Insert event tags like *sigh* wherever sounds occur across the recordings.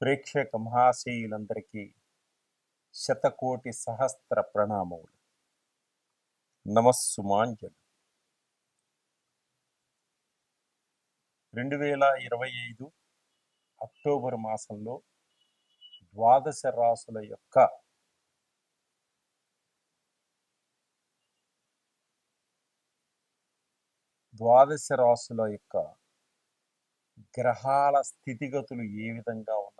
ప్రేక్షక మహాశయులందరికీ శతకోటి సహస్ర ప్రణామములు. నమస్సుమాంజలు. రెండు వేల ఇరవై ఐదు అక్టోబర్ మాసంలో ద్వాదశ రాసుల యొక్క ద్వాదశ రాసుల యొక్క గ్రహాల స్థితిగతులు ఏ విధంగా ఉన్నాయి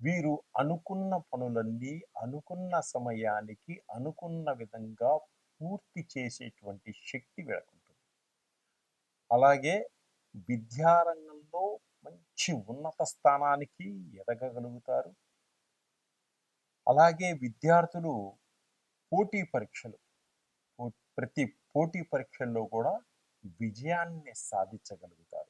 వీరు అనుకున్న పనులన్నీ అనుకున్న సమయానికి అనుకున్న విధంగా పూర్తి చేసేటువంటి శక్తి వీళ్ళకుంటుంది. అలాగే విద్యారంగంలో మంచి ఉన్నత స్థానానికి ఎదగగలుగుతారు. అలాగే విద్యార్థులు పోటీ పరీక్షలు ప్రతి పోటీ పరీక్షల్లో కూడా విజయాన్ని సాధించగలుగుతారు.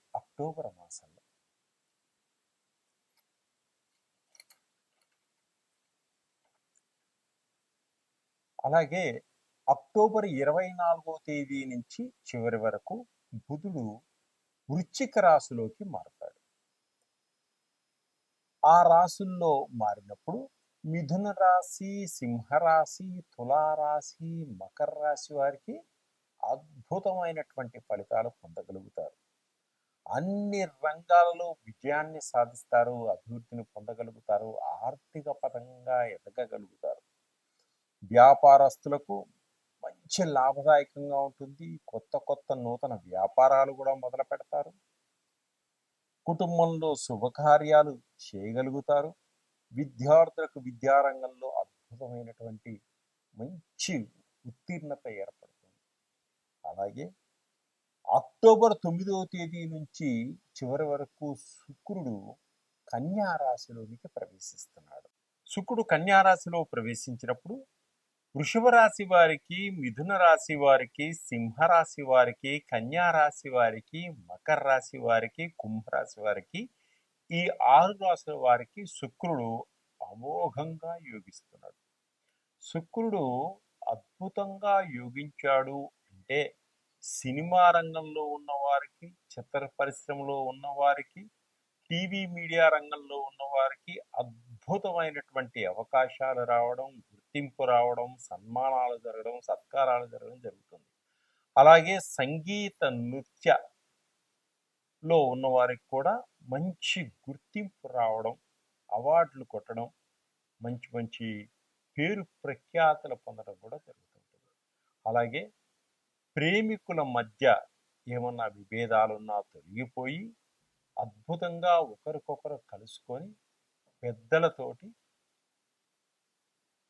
అక్టోబర్ మాసంలో. అలాగే అక్టోబర్ ఇరవై నాలుగో తేదీ నుంచి చివరి వరకు బుధుడు వృశ్చిక రాశిలోకి మారుతాడు. ఆ రాశుల్లో మారినప్పుడు మిథున రాశి సింహరాశి తులారాశి మకర రాశి వారికి అద్భుతమైనటువంటి ఫలితాలు పొందగలుగుతారు. అన్ని రంగాలలో విజయాన్ని సాధిస్తారు అభివృద్ధిని పొందగలుగుతారు ఆర్థిక పరంగా ఎదగగలుగుతారు. వ్యాపారస్తులకు మంచి లాభదాయకంగా ఉంటుంది. కొత్త కొత్త నూతన వ్యాపారాలు కూడా మొదలు పెడతారు. కుటుంబంలో శుభకార్యాలు చేయగలుగుతారు. విద్యార్థులకు విద్యారంగంలో అద్భుతమైనటువంటి మంచి ఉత్తీర్ణత ఏర్పడుతుంది. అలాగే అక్టోబర్ తొమ్మిదవ తేదీ నుంచి చివరి వరకు శుక్రుడు కన్యారాశిలోనికి ప్రవేశిస్తున్నాడు. శుక్రుడు కన్యారాశిలో ప్రవేశించినప్పుడు వృషభ రాశి వారికి మిథున రాశి వారికి సింహరాశి వారికి కన్యారాశి వారికి మకర రాశి వారికి కుంభరాశి వారికి ఈ ఆరు రాశుల వారికి శుక్రుడు అమోఘంగా యోగిస్తున్నాడు. శుక్రుడు అద్భుతంగా యోగించాడు అంటే సినిమా రంగంలో ఉన్నవారికి చిత్ర పరిశ్రమలో ఉన్నవారికి టీవీ మీడియా రంగంలో ఉన్నవారికి అద్భుతమైనటువంటి అవకాశాలు రావడం గుర్తింపు రావడం సన్మానాలు జరగడం సత్కారాలు జరగడం జరుగుతుంది. అలాగే సంగీత నృత్య లో ఉన్నవారికి కూడా మంచి గుర్తింపు రావడం అవార్డులు కొట్టడం మంచి మంచి పేరు ప్రఖ్యాతలు పొందడం కూడా జరుగుతుంటుంది. అలాగే ప్రేమికుల మధ్య ఏమన్నా విభేదాలున్నా తొలగిపోయి అద్భుతంగా ఒకరికొకరు కలుసుకొని పెద్దలతోటి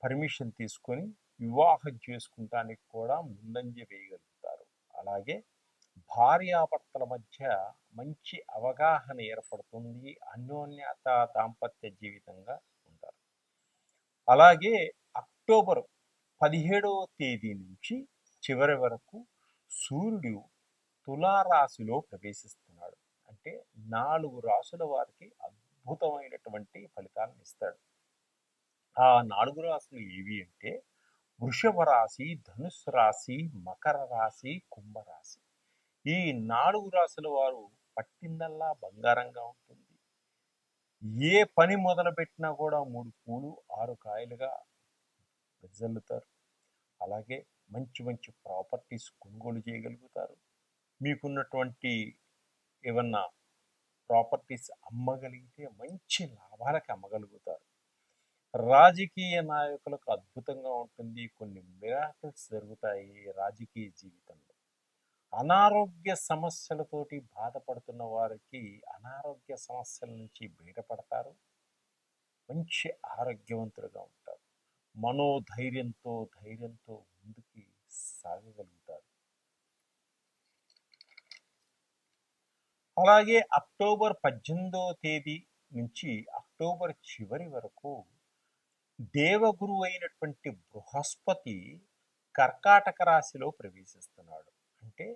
పర్మిషన్ తీసుకొని వివాహం చేసుకుంటానికి కూడా ముందంజ వేయగలుగుతారు. అలాగే భార్యాభర్తల మధ్య మంచి అవగాహన ఏర్పడుతుంది అన్యోన్యత దాంపత్య జీవితంగా ఉంటారు. అలాగే అక్టోబర్ పదిహేడవ తేదీ నుంచి చివరి వరకు సూర్యుడు తులారాశిలో ప్రవేశిస్తున్నాడు. అంటే నాలుగు రాసుల వారికి అద్భుతమైనటువంటి ఫలితాలను ఇస్తాడు. ఆ నాలుగు రాశులు ఏవి అంటే వృషభ రాశి ధనుస్సు రాశి మకర రాశి కుంభరాశి ఈ నాలుగు రాశుల వారు పట్టిందల్లా బంగారంగా ఉంటుంది. ఏ పని మొదలుపెట్టినా కూడా మూడు పూలు ఆరు కాయలుగా వెజల్లుతారు అలాగే మంచి మంచి ప్రాపర్టీస్ కొనుగోలు చేయగలుగుతారు. మీకున్నటువంటి ఏమన్నా ప్రాపర్టీస్ అమ్మగలిగితే మంచి లాభాలకి అమ్మగలుగుతారు. రాజకీయ నాయకులకు అద్భుతంగా ఉంటుంది. కొన్ని మిరాకల్స్ జరుగుతాయి రాజకీయ జీవితంలో. అనారోగ్య సమస్యలతోటి బాధపడుతున్న వారికి అనారోగ్య సమస్యల నుంచి బయటపడతారు. మంచి ఆరోగ్యవంతులుగా ఉంటారు. మనోధైర్యంతో ధైర్యంతో ముందుకి సాగగలుగుతారు. అలాగే అక్టోబర్ పద్దెనిమిదవ తేదీ నుంచి అక్టోబర్ చివరి వరకు దేవగురు అయినటువంటి బృహస్పతి కర్కాటక రాశిలో ప్రవేశిస్తున్నాడు. అంటే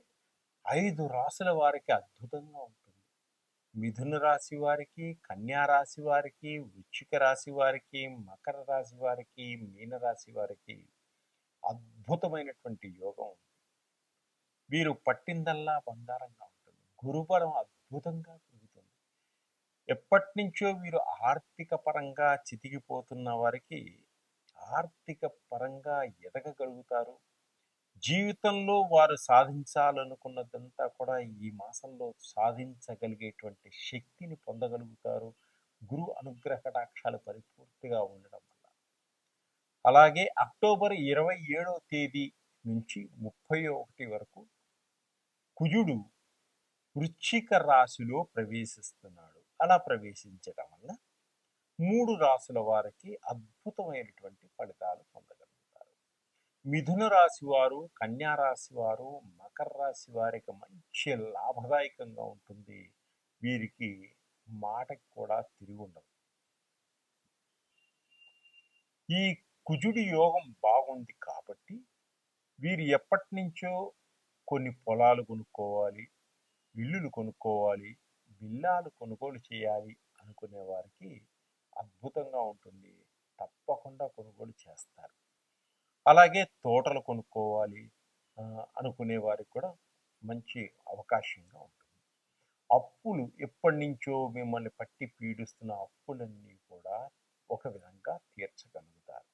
ఐదు రాశుల వారికి అద్భుతంగా ఉంటుంది మిథున రాశి వారికి కన్యా రాశి వారికి వృశ్చిక రాశి వారికి మకర రాశి వారికి మీన రాశి వారికి అద్భుతమైనటువంటి యోగం ఉంది. వీరు పట్టిందల్లా బంగారంగా ఉంటుంది. గురుబలం అద్భుతంగా పెరుగుతుంది. ఎప్పటి నుంచో వీరు ఆర్థిక పరంగా చితికిపోతున్న వారికి ఆర్థిక పరంగా ఎదగగలుగుతారు. జీవితంలో వారు సాధించాలనుకున్నదంతా కూడా ఈ మాసంలో సాధించగలిగేటువంటి శక్తిని పొందగలుగుతారు. గురు అనుగ్రహ కటాక్షాలు పరిపూర్తిగా ఉండడం వల్ల. అలాగే అక్టోబర్ ఇరవై ఏడవ తేదీ నుంచి ముప్పై ఒకటి వరకు కుజుడు వృశ్చిక రాశిలో ప్రవేశిస్తున్నాడు. అలా ప్రవేశించడం వల్ల మూడు రాశుల వారికి అద్భుతమైనటువంటి ఫలితాలు పొందగలరు మిథున రాశి వారు కన్యా రాశి వారు మకర రాశి వారికి మంచి లాభదాయకంగా ఉంటుంది. వీరికి మాటకి కూడా తిరిగి ఉండదు. ఈ కుజుడి యోగం బాగుంది కాబట్టి వీరు ఎప్పటి నుంచో కొన్ని పొలాలు కొనుక్కోవాలి ఇల్లులు కొనుక్కోవాలి బిల్లాలు కొనుగోలు చేయాలి అనుకునే వారికి అద్భుతంగా ఉంటుంది. తప్పకుండా కొనుగోలు చేస్తారు. అలాగే తోటలు కొనుక్కోవాలి అనుకునే వారికి కూడా మంచి అవకాశంగా ఉంటుంది. అప్పులు ఎప్పటి నుంచో మిమ్మల్ని పట్టి పీడిస్తున్న అప్పులన్నీ కూడా ఒక విధంగా తీర్చగలుగుతారు.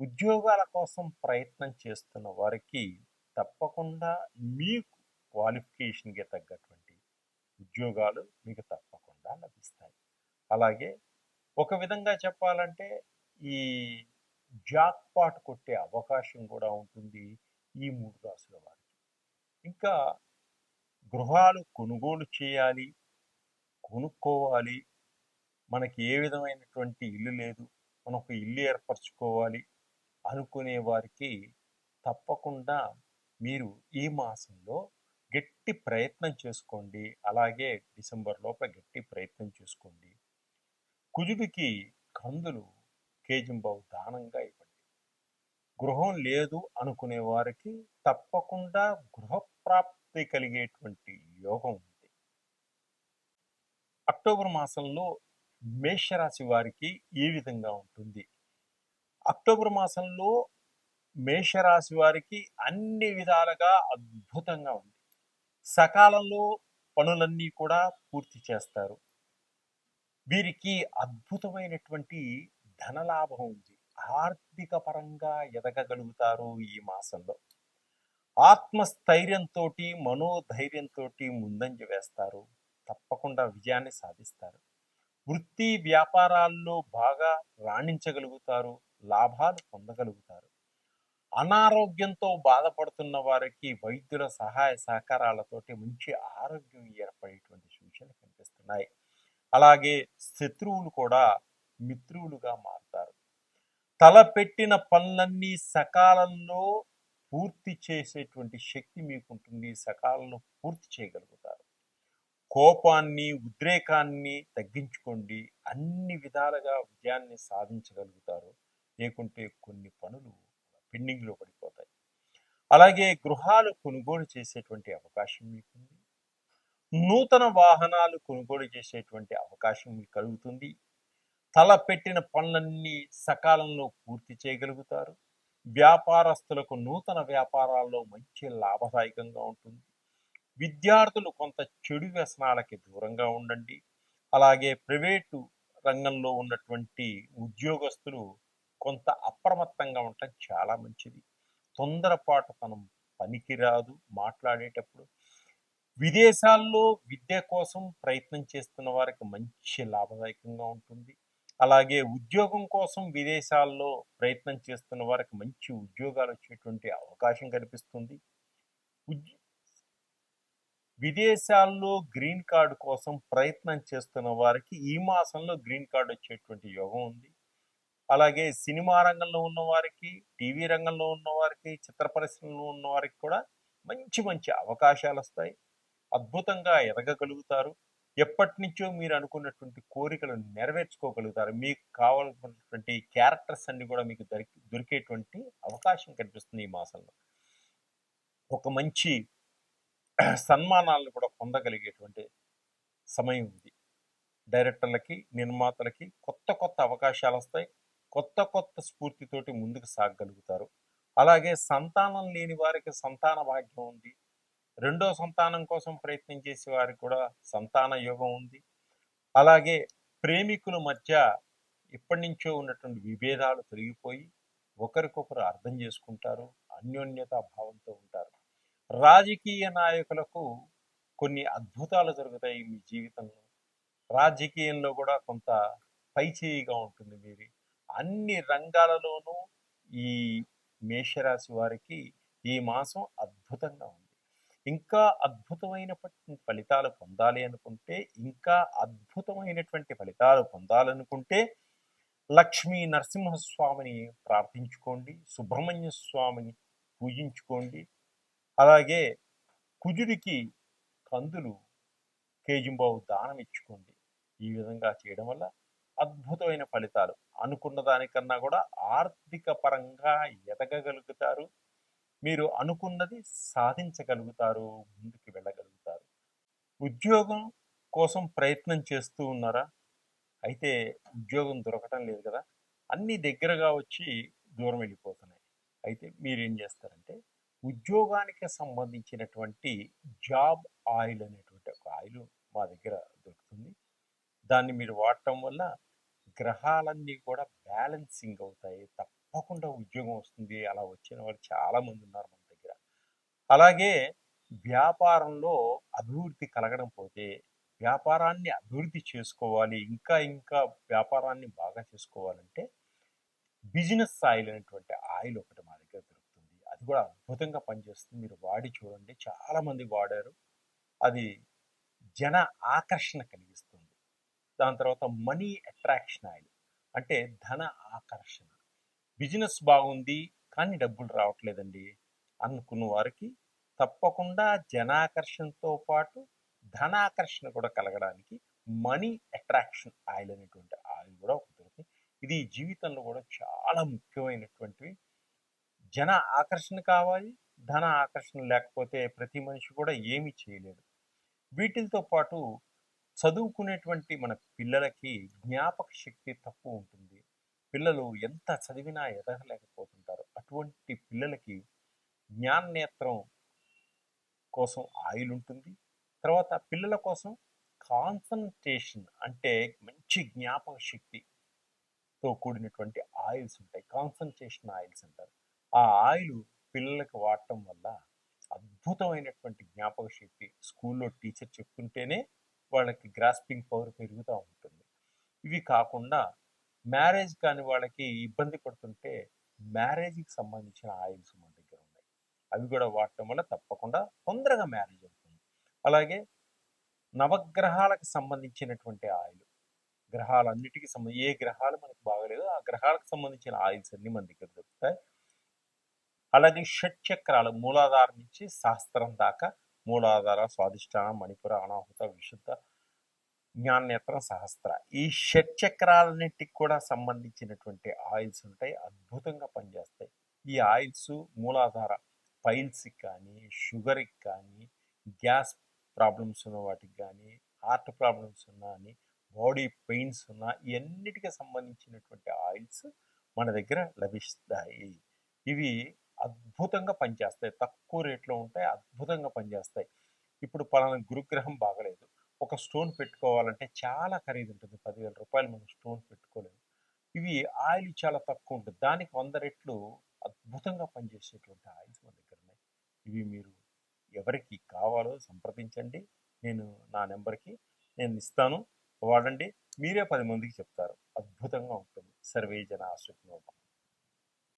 ఉద్యోగాల కోసం ప్రయత్నం చేస్తున్న వారికి తప్పకుండా మీకు క్వాలిఫికేషన్కి తగ్గటువంటి ఉద్యోగాలు మీకు తప్పకుండా లభిస్తాయి. అలాగే ఒక విధంగా చెప్పాలంటే ఈ జాక్పాట్ కొట్టే అవకాశం కూడా ఉంటుంది ఈ మూడు రాసుల వారికి. ఇంకా గృహాలు కొనుగోలు చేయాలి కొనుక్కోవాలి. మనకి ఏ విధమైనటువంటి ఇల్లు లేదు మనం ఒక ఇల్లు ఏర్పరచుకోవాలి అనుకునే వారికి తప్పకుండా మీరు ఈ మాసంలో గట్టి ప్రయత్నం చేసుకోండి. అలాగే డిసెంబర్ లోపల గట్టి ప్రయత్నం చేసుకోండి. కుజుడికి కందులు కేజింబావు దానంగా ఇవ్వండి గృహం లేదు అనుకునే వారికి తప్పకుండా గృహప్రాప్తి కలిగేటువంటి యోగం ఉంది. అక్టోబర్ మాసంలో మేషరాశి వారికి ఈ విధంగా ఉంటుంది? అక్టోబర్ మాసంలో మేషరాశి వారికి అన్ని విధాలుగా అద్భుతంగా ఉంది. సకాలంలో పనులన్నీ కూడా పూర్తి చేస్తారు. వీరికి అద్భుతమైనటువంటి ధనలాభం ఉంది. ఆర్థిక పరంగా ఎదగగలుగుతారు ఈ మాసంలో. ఆత్మస్థైర్యంతో మనోధైర్యంతో ముందంజ వేస్తారు. తప్పకుండా విజయాన్ని సాధిస్తారు. వృత్తి వ్యాపారాల్లో బాగా రాణించగలుగుతారు లాభాలు పొందగలుగుతారు. అనారోగ్యంతో బాధపడుతున్న వారికి వైద్యుల సహాయ సహకారాలతోటి మంచి ఆరోగ్యం ఏర్పడేటువంటి సూచనలు కనిపిస్తున్నాయి. అలాగే శత్రువులు కూడా మిత్రువులుగా మారుతారు. తలపెట్టిన పనులన్నీ సకాలంలో పూర్తి చేసేటువంటి శక్తి మీకుంటుంది. సకాలంలో పూర్తి చేయగలుగుతారు. కోపాన్ని ఉద్రేకాన్ని తగ్గించుకోండి. అన్ని విధాలుగా విజయాన్ని సాధించగలుగుతారు. లేకుంటే కొన్ని పనులు పెండింగ్లో పడిపోతాయి. అలాగే గృహాలు కొనుగోలు చేసేటువంటి అవకాశం మీకుంది. నూతన వాహనాలు కొనుగోలు చేసేటువంటి అవకాశం మీకు కలుగుతుంది. తల పెట్టిన పనులన్నీ సకాలంలో పూర్తి చేయగలుగుతారు. వ్యాపారస్తులకు నూతన వ్యాపారాల్లో మంచి లాభదాయకంగా ఉంటుంది. విద్యార్థులు కొంత చెడు వ్యసనాలకి దూరంగా ఉండండి. అలాగే ప్రైవేటు రంగంలో ఉన్నటువంటి ఉద్యోగస్తులు కొంత అప్రమత్తంగా ఉండటం చాలా మంచిది. తొందరపాటు తనం పనికిరాదు మాట్లాడేటప్పుడు. విదేశాల్లో విద్య కోసం ప్రయత్నం చేస్తున్న వారికి మంచి లాభదాయకంగా ఉంటుంది. అలాగే ఉద్యోగం కోసం విదేశాల్లో ప్రయత్నం చేస్తున్న వారికి మంచి ఉద్యోగాలు వచ్చేటువంటి అవకాశం కనిపిస్తుంది. విదేశాల్లో గ్రీన్ కార్డు కోసం ప్రయత్నం చేస్తున్న వారికి ఈ మాసంలో గ్రీన్ కార్డు వచ్చేటువంటి యోగం ఉంది. అలాగే సినిమా రంగంలో ఉన్న వారికి టీవీ రంగంలో ఉన్న వారికి చిత్ర పరిశ్రమలో ఉన్న వారికి కూడా మంచి మంచి అవకాశాలు వస్తాయి. అద్భుతంగా ఎదగగలుగుతారు. ఎప్పటి నుంచో మీరు అనుకున్నటువంటి కోరికలు నెరవేర్చుకోగలుగుతారు. మీకు కావాల్సినటువంటి క్యారెక్టర్స్ అన్ని కూడా మీకు దొరికి దొరికేటువంటి అవకాశం కనిపిస్తుంది ఈ మాసంలో. ఒక మంచి *clears throat* సన్మానాలను కూడా పొందగలిగేటువంటి సమయం ఉంది. డైరెక్టర్లకి నిర్మాతలకి కొత్త కొత్త అవకాశాలు వస్తాయి. కొత్త కొత్త స్ఫూర్తితోటి ముందుకు సాగగలుగుతారు. అలాగే సంతానం లేని వారికి సంతాన భాగ్యం ఉంది. రెండో సంతానం కోసం ప్రయత్నం చేసే వారికి కూడా సంతాన యోగం ఉంది. అలాగే ప్రేమికుల మధ్య ఇప్పటి నుంచో ఉన్నటువంటి విభేదాలు తొలగిపోయి ఒకరికొకరు అర్థం చేసుకుంటారు అన్యోన్యతా భావంతో ఉంటారు. రాజకీయ నాయకులకు కొన్ని అద్భుతాలు జరుగుతాయి మీ జీవితంలో. రాజకీయంలో కూడా కొంత పైచేయిగా ఉంటుంది మీది. అన్ని రంగాలలోనూ ఈ మేషరాశి వారికి ఈ మాసం అద్భుతంగా ఉంది. ఇంకా అద్భుతమైనటువంటి ఫలితాలు పొందాలి అనుకుంటే ఇంకా అద్భుతమైనటువంటి ఫలితాలు పొందాలనుకుంటే లక్ష్మీ నరసింహస్వామిని ప్రార్థించుకోండి సుబ్రహ్మణ్య స్వామిని పూజించుకోండి. అలాగే కుజుడికి కందులు కేజింబావు దానం ఇచ్చుకోండి. ఈ విధంగా చేయడం వల్ల అద్భుతమైన ఫలితాలు. అనుకున్న దానికన్నా కూడా ఆర్థిక పరంగా ఎదగగలుగుతారు. మీరు అనుకున్నది సాధించగలుగుతారు ముందుకు వెళ్ళగలుగుతారు. ఉద్యోగం కోసం ప్రయత్నం చేస్తూ ఉన్నారా? అయితే ఉద్యోగం దొరకటం లేదు కదా. అన్ని దగ్గరగా వచ్చి దూరం వెళ్ళిపోతున్నాయి. అయితే మీరు ఏం చేస్తారంటే ఉద్యోగానికి సంబంధించినటువంటి జాబ్ ఆయిల్ అనేటువంటి ఒక ఆయిల్ మా దగ్గర దొరుకుతుంది. దాన్ని మీరు వాడటం వల్ల గ్రహాలన్నీ కూడా బ్యాలెన్సింగ్ అవుతాయి తప్ప తప్పకుండా ఉద్యోగం వస్తుంది అలా వచ్చిన వాళ్ళు చాలా మంది ఉన్నారు మన దగ్గర. అలాగే వ్యాపారంలో అభివృద్ధి కలగడం పోతే వ్యాపారాన్ని అభివృద్ధి చేసుకోవాలి ఇంకా ఇంకా వ్యాపారాన్ని బాగా చేసుకోవాలంటే బిజినెస్ ఆయిల్ అనేటువంటి ఆయిల్ ఒకటి మా దగ్గర దొరుకుతుంది. అది కూడా అద్భుతంగా పనిచేస్తుంది. మీరు వాడి చూడండి చాలామంది వాడారు. అది జన ఆకర్షణ కలిగిస్తుంది. దాని తర్వాత మనీ అట్రాక్షన్ ఆయిల్ అంటే ధన ఆకర్షణ. బిజినెస్ బాగుంది కానీ డబ్బులు రావట్లేదండి అనుకున్న వారికి తప్పకుండా జనాకర్షణతో పాటు ధనాకర్షణ కూడా కలగడానికి మనీ అట్రాక్షన్ ఆయిల్ అనేటువంటి ఆయిల్ కూడా ఒకటి దొరుకుతుంది. ఇది జీవితంలో కూడా చాలా ముఖ్యమైనటువంటివి. జన ఆకర్షణ కావాలి ధన ఆకర్షణ లేకపోతే ప్రతి మనిషి కూడా ఏమీ చేయలేడు. వీటితో పాటు చదువుకునేటువంటి మన పిల్లలకి జ్ఞాపక శక్తి తక్కువ ఉంటుంది. పిల్లలు ఎంత చదివినా ఎదగలేకపోతుంటారు. అటువంటి పిల్లలకి జ్ఞాననేత్రం కోసం ఆయిల్ ఉంటుంది తర్వాత పిల్లల కోసం కాన్సన్ట్రేషన్ అంటే మంచి జ్ఞాపక శక్తితో కూడినటువంటి ఆయిల్స్ ఉంటాయి. కాన్సన్ట్రేషన్ ఆయిల్స్ అంటారు. ఆ ఆయిల్ పిల్లలకు వాడటం వల్ల అద్భుతమైనటువంటి జ్ఞాపక శక్తి స్కూల్లో టీచర్ చెప్తుంటేనే వాళ్ళకి గ్రాస్పింగ్ పవర్ పెరుగుతూ ఉంటుంది. ఇవి కాకుండా మ్యారేజ్ కాని వాళ్ళకి ఇబ్బంది పడుతుంటే మ్యారేజ్కి సంబంధించిన ఆయిల్స్ మన దగ్గర ఉన్నాయి. అవి కూడా వాడటం వల్ల తప్పకుండా తొందరగా మ్యారేజ్ అవుతుంది. అలాగే నవగ్రహాలకు సంబంధించినటువంటి ఆయిల్ గ్రహాలన్నిటికీ సంబంధించి ఏ గ్రహాలు మనకు బాగలేదు ఆ గ్రహాలకు సంబంధించిన ఆయిల్స్ అన్ని మన దగ్గర దొరుకుతాయి. అలాగే షట్ చక్రాలు మూలాధారం నుంచి శాస్త్రం దాకా మూలాధార స్వాదిష్టాన మణిపుర అనాహుత విశుద్ధ జ్ఞానేత్ర సహస్ర. ఈ షట్ చక్రాలన్నిటికి కూడా సంబంధించినటువంటి ఆయిల్స్ ఉంటాయి. అద్భుతంగా పనిచేస్తాయి. ఈ ఆయిల్స్ మూలాధార పైల్స్కి కానీ షుగర్కి కానీ గ్యాస్ ప్రాబ్లమ్స్ ఉన్న వాటికి కానీ హార్ట్ ప్రాబ్లమ్స్ ఉన్నా అని బాడీ పెయిన్స్ ఉన్నా ఇవన్నిటికి సంబంధించినటువంటి ఆయిల్స్ మన దగ్గర లభిస్తాయి. ఇవి అద్భుతంగా పనిచేస్తాయి. తక్కువ రేట్లో ఉంటాయి. అద్భుతంగా పనిచేస్తాయి. ఇప్పుడు పలానా గురుగ్రహం బాగలేదు. ఒక స్టోన్ పెట్టుకోవాలంటే చాలా ఖరీదు ఉంటుంది పదివేల రూపాయలు మనం స్టోన్ పెట్టుకోలేము. ఇవి ఆయిల్ చాలా తక్కువ ఉంటుంది దానికి వంద రెట్లు అద్భుతంగా పనిచేసేటువంటి ఆయిల్స్ మన దగ్గర ఉన్నాయి ఇవి మీరు ఎవరికి కావాలో సంప్రదించండి. నేను నా నెంబర్కి నేను ఇస్తాను. వాడండి. మీరే పది మందికి చెప్తారు. అద్భుతంగా ఉంటుంది. సర్వే జన ఆశ్రమం